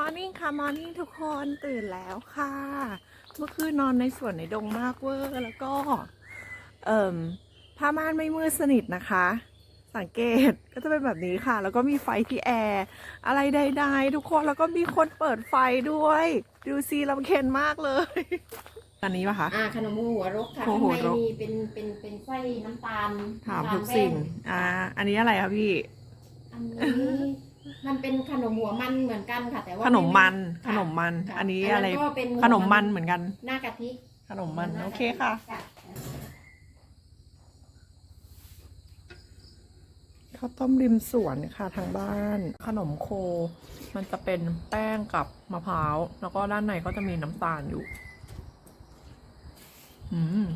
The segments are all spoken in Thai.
มอร์นิ่งค่ะมอร์นิ่งทุกคนตื่นแล้วค่ะ เมื่อคืนนอนในสวนในดงมากเวอร์แล้วก็ เอ่มผ้าม่านไม่มืดสนิทนะคะ สังเกตก็จะเป็นแบบนี้ค่ะ แล้วก็มีไฟที่แอร์อะไรใดๆทุกคนแล้วก็มีคนเปิดไฟด้วย ดูซีลำเค็นมากเลยอันนี้ปะคะ อ่าขนมหมูหัวรกค่ะโอ้ข้างโหในรก มีเป็นเป็นเป็นไส้น้ำตาลถามน้ำตลทุกสิ่งแว่นอ่า อันนี้อะไรคะพี่ อันนี้มันเป็นขนม หัวมันเหมือนกันค่ะ แต่ว่าขนมมันค่ะขนมมันค่ะอันนี้อัอะไรก็เป็นขนมมันเหมือนกัน หน้ากะทิ ขนมมันโอเคค่ะ ข้าวต้มริมสวนค่ะทางบ้าน ขนมโค มันจะเป็นแป้งกับมะพร้าว แล้วก็ด้านในก็จะมีน้ำตาลอยู่อืม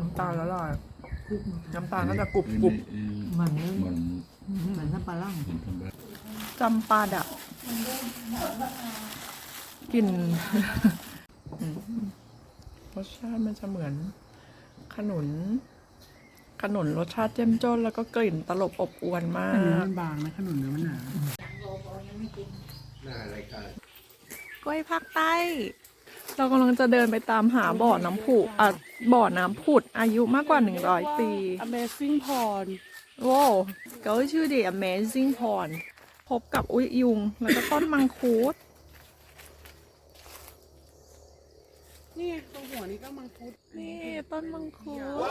น้ำตาลแล้วลอยน้ำตาลก็จะกรุบกรุบเหมือนเหมือน เหมือนน้ำปลาล่างเหมือนทำแบบจำปาดะกลิ่นอืมรสชาติมันจะเหมือน ขนุน ขนุนรสชาติเจ้มจนแล้วก็กลิ่นตลบอบอวนมาขนุนมันบางนะขนุนเนื้อมันหนาหน้ารายการกล้วยภาคใต้ เรากำลังจะเดินไปตามหาบ่อน้ำผุอะบ่อน้ำผุดอายุมากกว่าหนึ่งร้อยปี Amazing Pond โว้วก็ชื่อดี Amazing Pond พบกับอุ้ยยุง แล้วก็ต้นมังคุด นี่ไงตรงหัวนี้ก็มังคุดนี่ต้นมังคุด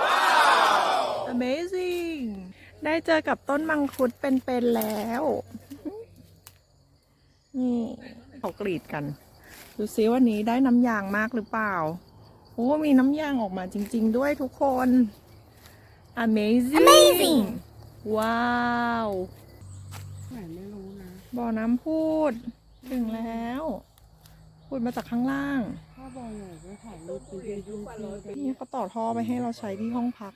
Amazing ได้เจอกับต้นมังคุดเป็นๆแล้ว นี่เขากรีดกัน ดูซิวันนี้ได้น้ำยางมากหรือเปล่า โอ้ มีน้ำยางออกมาจริง ๆ ด้วยทุกคน Amazing Amazing ว้าวไหนไม่รู้นะบ่อน้ำพูด ถึงแล้ว พูดมาจากข้างล่าง ถ้าบอลใหญ่ก็ถ่ายรูปเป็นเป็นรูปเป็นนี่เขาต่อท่อไปให้เราใช้ที่ห้องพัก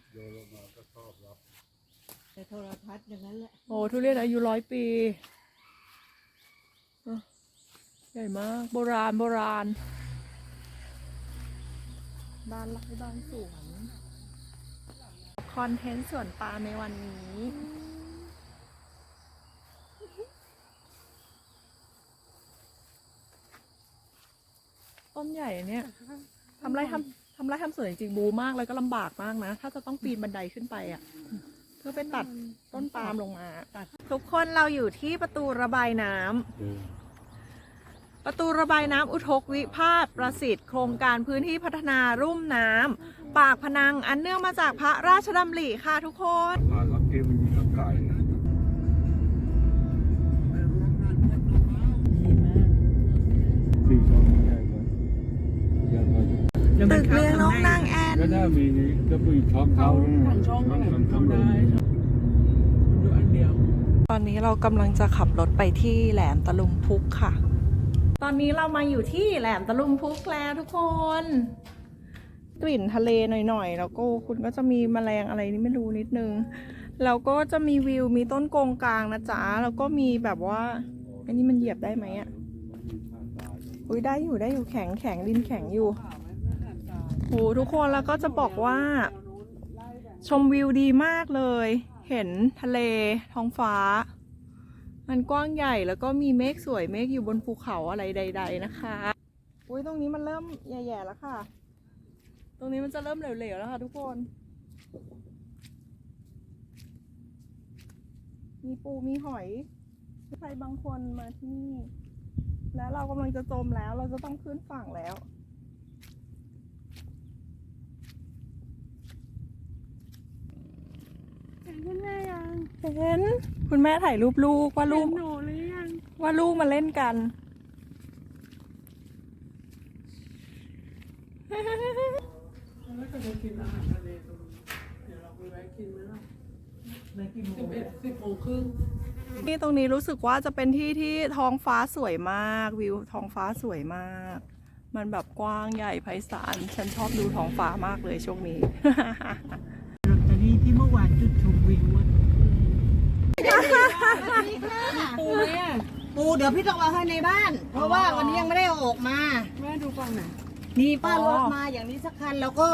แต่โทรทัศน์อย่างนั้นแหละโอ้ทุเรียนอายุร้อยปีเออใหญ่มาก โบราณโบราณ บ้านไร่บ้านสวน คอนเทนต์สวนปลาในวันนี้ ต้นใหญ่อันเนี่ยทำไรทำทำไรทำสวนจริงๆบูมากแล้วก็ลำบากมากนะ ถ้าจะต้องปีนบันไดขึ้นไปอะเพื่อไปตัดต้นปาล์มลงมา ทุกคนเราอยู่ที่ประตูระบายน้ำ ประตูระบายน้ำอุทกวิภาสประสิทธิ์โครงการพื้นที่พัฒนารุ่มน้ำปากพนังอันเนื่องมาจากพระราชดำริค่ะทุกคนผ่านลักเกมมันมีลักไก่นะสี่ช่องใหญ่กว่าใหญ่กว่าตึกเลี้ยงนกนางแอนก็น่ามีนี่ก็มีช่องเขานะทางช่องก็เห็นช่องทำลได้มดูอันเดียวตอนนี้เรากำลังจะขับรถไปที่แหลมตะลุมพุกค่ะ ตอนนี้เรามาอยู่ที่แหลมตะลุมพุกแล้วทุกคน กลิ่นทะเลหน่อยๆ แล้วก็คุณก็จะมีแมลงอะไรนี่ไม่รู้นิดนึง แล้วก็จะมีวิวมีต้นโกงกลางนะจ๊ะ แล้วก็มีแบบว่า อันนี้มันเหยียบได้ไหมอะ อุ้ยได้อยู่ได้อยู่แข็งแข็งดินแข็งอยู่โหทุกคนแล้วก็จะบอกว่า ชมวิวดีมากเลย เห็นทะเลท้องฟ้า มันกว้างใหญ่แล้วก็มีเมฆสวยเมฆอยู่บนภูเขาอะไรใด ๆ นะคะอุ้ยตรงนี้มันเริ่มแย่ๆแล้วค่ะ ตรงนี้มันจะเริ่มเหลวๆแล้วค่ะทุกคน มีปูมีหอยใครบางคนมาที่นี่ แล้วเรากำลังจะจมแล้ว เราจะต้องขึ้นฝั่งแล้วเห็นคุณแม่ยัง เห็นคุณแม่ถ่ายรูปลูกว่าลูกหนูหรือยังว่าลูกมาเล่นกัน แล้วก็จะกินอาหารทะเลตรงนี้เดี๋ยวเราไปแวะกินไหมล่ะสิบเอ็ดสิบโมงครึ่งนี่ตรงนี้รู้สึกว่าจะเป็นที่ที่ท้องฟ้าสวยมาก วิวท้องฟ้าสวยมาก มันแบบกว้างใหญ่ไพศาลฉันชอบดูท้องฟ้ามากเลยช่วงนี้ลอตเตอรี่ที่เมื่อวานจุดชมวิวอะ ปูไหมอะปูเดี๋ยวพี่ต้องเอาให้ในบ้าน เพราะว่าวันนี้ยังไม่ได้เอาออกมา แม่ดูฟังหน่อยนี่ป้ารถมาอย่างนี้สักคันแล้วก็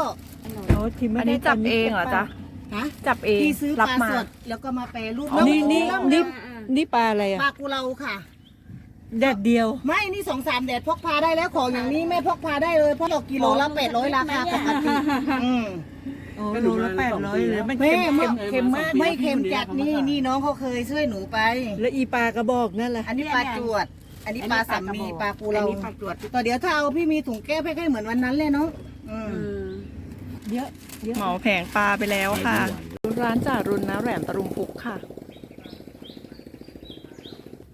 โอ้ทีไม่อันได้นี้จับเองเหรอจ๊ะฮะจับเองพี่ซื้อปรับลามา สดแล้วก็มาแปรรูปอ๋อแล้วนี่นี่แล้วนี่นี่ปลาอะไรปลาอะกุเลาค่ะ แดดเดียว ไม่ นี่สองสามแดดพกพาได้แล้วของอย่างนี้ไม่พกพาได้เลยเพราะดอกกิโลละแปดร้อยราคาปกติอืมก็ โลละแปดร้อยเลยไม่ไม่เค็มเค็มมากไม่เค็มจัดนี่นี่น้องเขาเคยช่วยหนูไป แล้วอีปลากระบอกนั่นแหละอันนี้ปลาจวด อันนี้ปลาสัมมีปลาปูเราอันนี้ปลาจวดต่อเดี๋ยวถ้าเอาพี่มีถุงแก้วให้ให้เหมือนวันนั้นเลยเนาะอืมเยอะเหมาแผงปลาไปแล้วค่ะ ร้านจ่ารุนนะแหลมตะลุมพุกค่ะ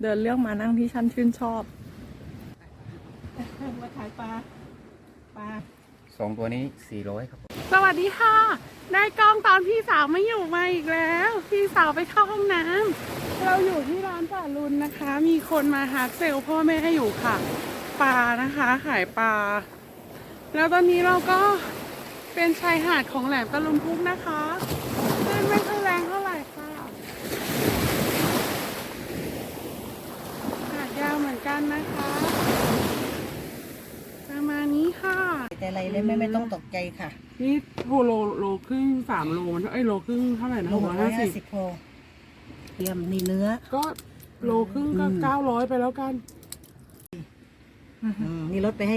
เดินเลือกมานั่งที่ฉันชื่นชอบมาขายปลาปลา สองตัวนี้สี่ร้อยครับผมสวัสดีค่ะ ได้กล้องตอนพี่สาวไม่อยู่มาอีกแล้ว พี่สาวไปเข้าห้องน้ำเราอยู่ที่ร้านป่าลุนนะคะ มีคนมาหาเซลพ่อแม่อยู่ค่ะ ปลานะคะ ขายปลา แล้วตอนนี้เราก็เป็นชายหาดของแหลมตะลุมพุกนะคะคลื่นไม่ค่อยแรงเท่าไหร่ค่ะ หาดยาวเหมือนกันนะคะ ประมาณนี้ค่ะ แต่ อะไรเลยไม่ไม่ต้องตกใจค่ะนี่โลโลโลครึ่งสามโลมันเท่าไอ้ยโลครึ่งเท่าไหร่นะโลหกร้อยร้อห้ายสิห้าบสิบพอเตรียมนี่เนื้อ ก็โลครึ่งก็เก้าร้อยไปแล้วกัน อืมนี่ลดไปให้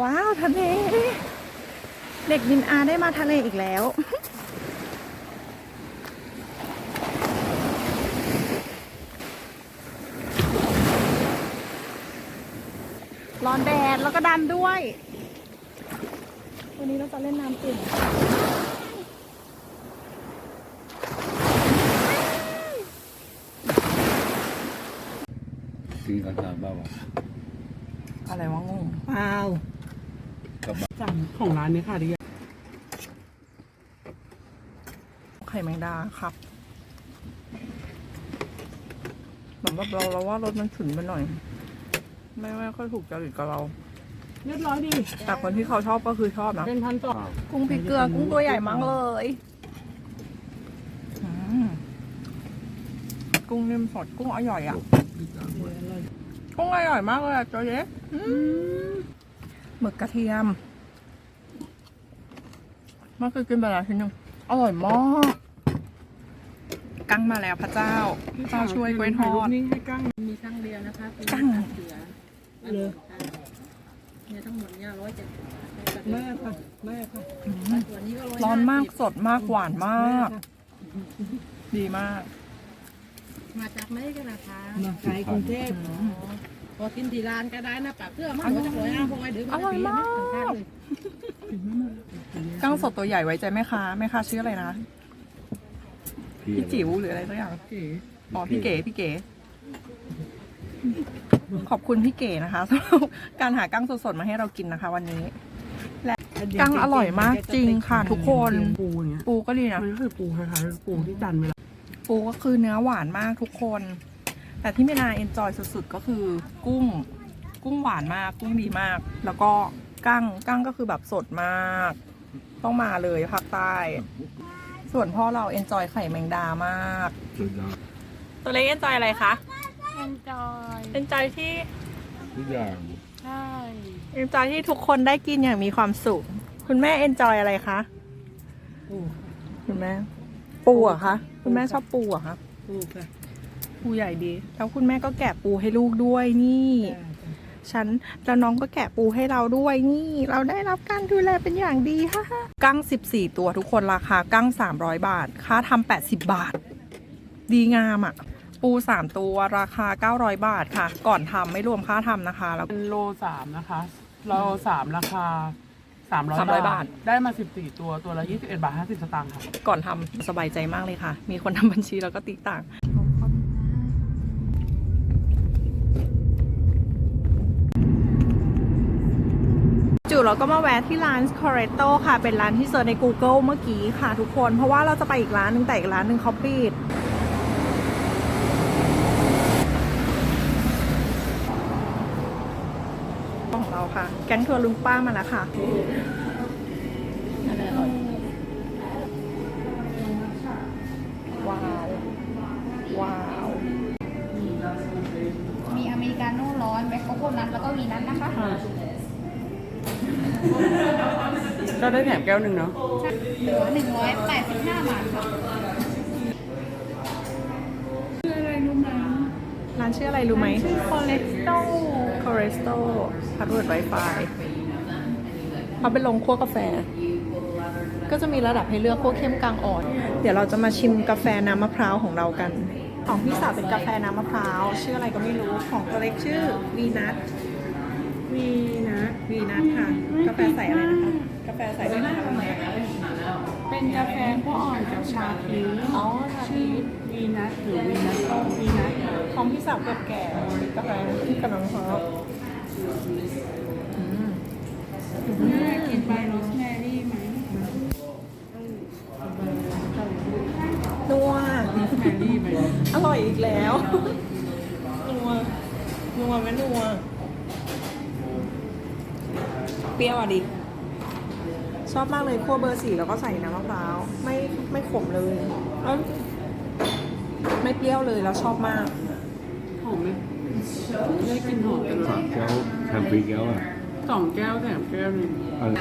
ว้าวทะเล เด็กดินอาได้มาทะเลอีกแล้ว ร้อนแดดแล้วก็ดันด้วย วันนี้เราจะเล่นน้ำติ่มสี่กันสามบ้าวะอะไรวะงงเปล่าสั่งของร้านนี้ค่ะดิไข่แมงดาครับเหมือนแบบเราเราว่ารสมันฉุนไปหน่อย ไม่ไม่ค่อยถูกจริตกับเรา เรียบร้อยดีแต่คนที่เขาชอบก็คือชอบนะ เป็นพันต่อกุ้งพริกเกลือกุ้งตัวใหญ่มากเลยอืมกุ้งนิ่มสดกุ้งอร่อยอะ กุ้งอร่อยมากเลยอะตัวเล็กอืมหมึกกระเทียมเมื่อคืนกินไปแล้วทีนึงอร่อยมาก กั้งมาแล้วพระเจ้าพระเจ้าช่วยกล้วยทอด นี่ให้กั้งมีครั้งเดียวนะคะเป็นกั้ง เสือ เลยเนี่ยทั้งหมดเนี่ยร้อยเจ็ดแม่ค่ะแม่ค่ะตัวนี้ก็ร้อยร้อนมากสดมากหวานมาก ดีมากมาจากไหนกันนะคะมาขายกรุงเทพพอกินที่ร้านก็ได้นะปากเพื่อมาหัวจะร้อยห้าพอยเดืออร่อยมากกั้งสดตัวใหญ่ไว้ใจแม่ค้าแม่ค้าชื่ออะไรนะพี่จิ๋วหรืออะไรสักอย่างอ๋อพี่เก๋พี่เก๋ ขอบคุณพี่เก๋นะคะสำหรับการหากั้งสดๆมาให้เรากินนะคะ วันนี้ และกั้งอร่อยมากจริงค่ะ ทุกคนปูอย่างเงี้ยปูก็ดีนะมันก็คือปูคล้ายๆปูที่จันเวลาปูก็คือเนื้อหวานมากทุกคน แต่ที่ไม่นาเอนจอยสุดๆก็คือกุ้ง กุ้งหวานมาก กุ้งดีมาก แล้วก็กั้งกั้งก็คือแบบสดมาก ต้องมาเลยภาคใต้ ส่วนพ่อเราเอนจอยไข่แมงดามากสุดยอดตัวเล็กเอนจอยอะไรคะ เอ็นจอยเอนจอยที่ทุกอย่างใช่เอนจอยที่ทุกคนได้กินอย่างมีความสุข คุณแม่เอนจอยอะไรคะคุณแม่ปูเหรอะคะคุณแม่ชอบปูเหรอะคะปูค่ะปูใหญ่ดี แล้วคุณแม่ก็แกะปูให้ลูกด้วยนี่ฉันแล้วน้องก็แกะปูให้เราด้วยนี่ เราได้รับการดูแลเป็นอย่างดีฮ่าฮ่ากั้ง 14 ตัวทุกคนราคากั้ง 300 บาท ค่าทำ80 บาท ดีงามอะ่ะ ปู 3 ตัวราคา 900 บาทค่ะ ก่อนทำไม่รวมค่าทำนะคะ แล้ว เป็นโลสามนะคะโลสามราคาสามร้อย300บาบาททได้มาสิบสี่ตัวตัวละยี่สิบเอ็ดบาทห้าสิบสตางค์ค่ะ ก่อนทำสบายใจมากเลยค่ะ มีคนทำบัญชีแล้วก็ติต่าง จู่เราก็มาแวะที่ร้าน c o r r e t o ค่ะ เป็นร้านที่เซิร์ชใน Google เมื่อกี้ค่ะทุกคน เพราะว่าเราจะไปอีกร้านหนึงแต่อีกร้านหนึ่งเขาปิด ของเรา ค่ะ แก๊งทัวร์ลุงป้ามาแล้วค่ะว้าว ว้าว มีอเมริกาโน่ร้อนแบล็คโคโคนัทแล้วก็วีนัทนะคะก็ได้แถมแก้วหนึ่งเนาะ เหลือ185 บาทค่ะ ร้านชื่ออะไรรู้ไหม ชื่อคอเลสโต c o r e s t o พาสเวิร์ด Wi-Fi เขาเป็นลงคั่วกาแฟ ก็จะมีระดับให้เลือกคั่วเข้มกลางอ่อน เดี๋ยวเราจะมาชิมกาแฟน้ำมะพร้าวของเรากัน ของพี่สาวเป็นกาแฟน้ำมะพร้าว ชื่ออะไรก็ไม่รู้ ของตัวเล็กชื่อวีนัทวีนะวีนัทค่ะ กาแฟใส่อะไรนะคะ กาแฟใส่ด้วยนะคะเป็นกาแฟขั้วอ่อนกับชาพีชอ๋อชาพีชื่อชวีนัทหรือวีนัทก็วีนัท ของพี่สาวเกือบแก่กาแฟที่กำลังมะพร้อืมน่ากินใบโรสแมรี่ไหมนัวแมรี่ไหมอร่อยอีกแล้วนัวนัวไหมนัวเปรี้ยวอะดิ ชอบมากเลยคั่วเบอร์สี่แล้วก็ใส่น้ำมะพร้าว ไม่ไม่ขมเลย ไม่เปรี้ยวเลยแล้วชอบมาก หอมไหมได้กลินหอมตลอสาดมแก้วแถมฟรีแก้วอะสองแก้วแถมแก้วหนึงอะไร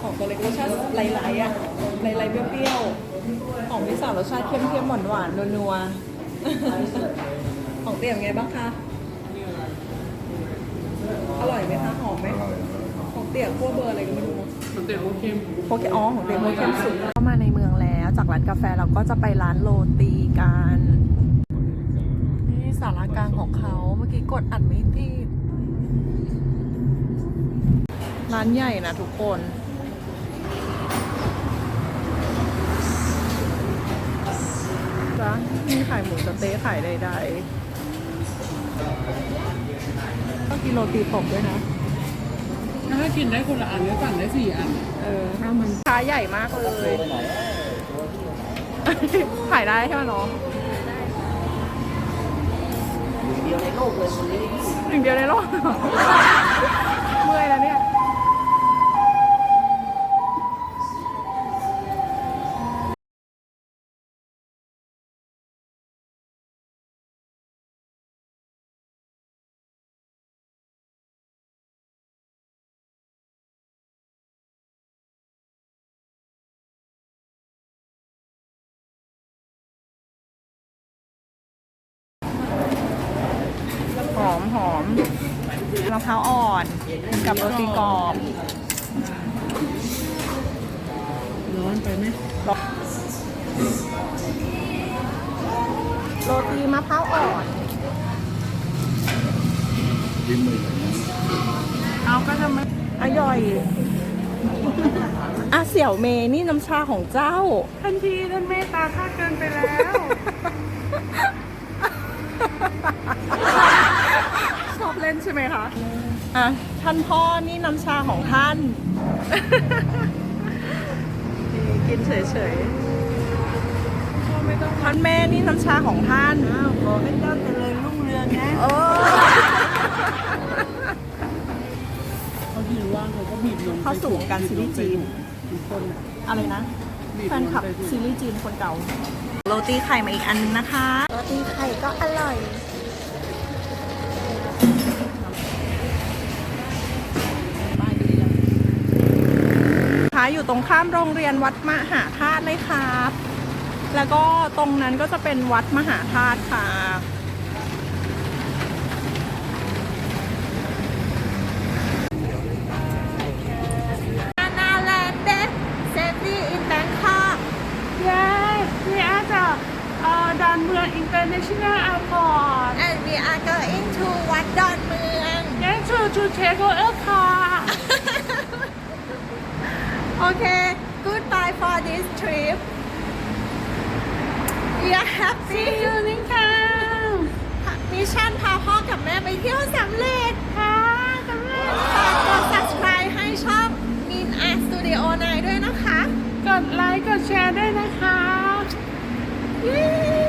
ของตัวเล็กรสชาติไหลๆอะไหลๆเปรี้ยวๆ ของพี่สาวรสชาติเค็มๆหวานๆนัวๆ ของเตี่ยมไงบ้างคะ อร่อยไหมคะ หอมไหมอร่อยของเตี่ยคั่วเบอร์อะไรก็ไม่รู้ มันเตี๋ยวโอเคมโปเกอ๋อของเตี่ยโปเกมสุดเข้ามาในเมืองแล้ว จากร้านกาแฟเราก็จะไปร้านโรตีกันนี่สารากลางของเขาเมื่อกี้กดอัดไม่ติดร้านใหญ่นะทุกคนจ้ะมีขายหมูสะเต๊ะขายใดๆต้องกินโรตีตบด้วยนะถ้ากินได้คนละอันก็สั่งได้สี่อัน เออถ้ามันค้าใหญ่มากเลย ขายได้ใช่ไหมน้องหนึ่งเดียวในโลกเลยหนึ่งเดียวในโลก เมื่อยแล้วเนี่ย มะพร้าวอ่อนกับโรตีกรอบ ร้อนไปไหมโรตีมะพร้าวอ่อน ยิ้มเลยนะเอาก็จะไม่อร่อย อะเสี่ยวเมนี่น้ำชาของเจ้า ทันทีท่านเมตตาค่าเกินไปแล้วชอบเล่นใช่ไหมคะ อะ ท่านพ่อนี่น้ำชาของท่านนี่กินเฉยๆไม่ต้องท่านแม่นี่น้ำชาของท่านขอให้เจ้าเจริญรุ่งเรืองนะเออเขาหิวว่างเขาก็บีบนมเข้าสู่วงการซีรีส์จีน ทุกคนอะอะไรนะ แฟนคลับซีรีส์จีนคนเก่า โรตีไข่มาอีกอันนึงนะคะ โรตีไข่ก็อร่อย อยู่ตรงข้ามโรงเรียนวัดมหาธาตุเลยครับ แล้วก็ตรงนั้นก็จะเป็นวัดมหาธาตุค่ะ Nalande City in Bangkok Yes we are the uh, ดอนเมือง International Airport and we are going to วัดดอนเมือง Yes to to take over car โอเค goodbye for this trip. We ง happy. See you in town. มิชชั่นพาพ่อกับแม่ไปเที่ยวสำเร็จค่ะสำเร็จฝากกด subscribe ให้ช่องมินอาร์สตูดิโอนาด้วยนะคะ กดไลค์ กดแชร์ด้วยนะคะ เย้